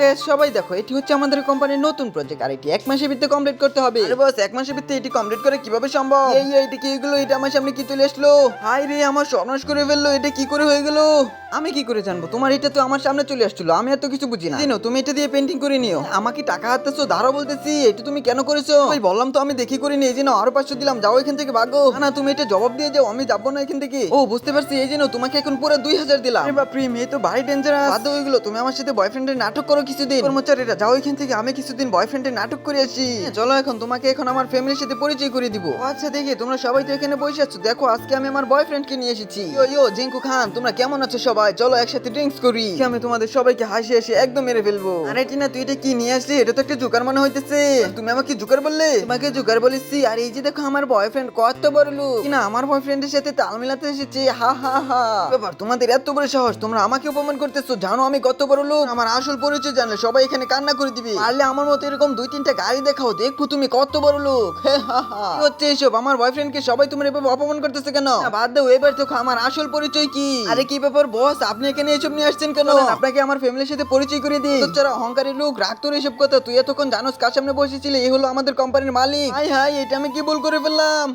Gas সবাই দেখো এটি হচ্ছে আমাদের কোম্পানির নতুন প্রজেক্ট আর এটি এক মাসের ভিতরে কমপ্লিট করতে হবে। আরে বস এক মাসের ভিতরে এটি কমপ্লিট করে কীভাবে সম্ভব? এই এই, এটা কি এগুলো এটা আমার সামনে কি চলে আসলো? হাই রে আমার সর্বনাশ করে ফেলল। এটা কি করে হয়ে গেল? আমি কি করে জানব? তোমার এটা তো আমার সামনে চলে আসছিল আমি এত কিছু বুঝি না। জানো তুমি এটা দিয়ে পেন্টিং করে নিও। আমাকে টাকা হাতেছো ধারো বলতেছি এটা তুমি কেন করেছ? ভাই বললাম তো আমি দেখি করে এই জন্য আরও পাঁচশো দিলাম যাও এখান থেকে ভাগো। না, না তুমি এটা জবাব দিয়ে যাও আমি যাব না এখান থেকে। ও বুঝতে পারছি এই জন্য তোমাকে এখন পুরো দুই হাজার দিলাম। বাপরে মেয়ে তো ভারী ডেঞ্জারাস বাদ হয়ে গেলো তুমি আমার সাথে বয়ফ্রেন্ডের নাটক করো কিছুদিন। কর্মচারীরা, যাও এখান থেকে, আমি কিছুদিন বয়ফ্রেন্ডের নাটক করে আসি। চলো এখন, তোমাকে এখন আমার ফ্যামিলির সাথে পরিচয় করে দিব। আচ্ছা দেখি, তোমরা সবাই তো এখানে বসে আছো। দেখো, আজকে আমি আমার বয়ফ্রেন্ডকে নিয়ে এসেছি। ইয়ো জিঙ্কু খান, তোমরা কেমন আছো সবাই? চলো একসাথে ড্রিঙ্কস করি। আমি তোমাদের সবাইকে হাসি হাসি একদম মেরে ফেলব। আরে টিনা, তুই এটা কি নিয়ে আসলি? এটা তো একটা জোকার মনে হইতেছে। তুমি আমাকে জোকার বললে? তোমাকে জোকার বলেছি। আর এই যে দেখো, আমার বয়ফ্রেন্ড কত বড় লোক। কিনা আমার বয়ফ্রেন্ডের সাথে তাল মিলাতে এসেছে। হা হা হা। ব্যাপার, তোমাদের এত বড় সাহস, তোমরা আমাকে অপমান করতেছো। জানো আমি কত বড় লোক। আমার আসল পরিচয় জানলে সবাই এখানে কান্না করে দিবে। পারলে আমার মতো এরকম দুই তিনটা গাড়ি দেখাও দেখব তুমি কত বড় লোক। কি হচ্ছে এসব? আমার বয়ফ্রেন্ডকে সবাই তোমার এভাবে অপমান করতেছে কেন? বাদ দাও এবার দেখো আমার আসল পরিচয় কি। আরে কি ব্যাপার বস আপনি এখানে এসব নিয়ে আসছেন কেন? আপনাকে আমার ফ্যামিলির সাথে পরিচয় করে দিই। তোর অহংকারী লোক রাগ তোর এসব কথা তুই এতক্ষণ জানোস কার সামনে বসেছিলি? এই হলো আমাদের কোম্পানির মালিক। হাই হাই এটা আমি কি ভুল করে ফেললাম?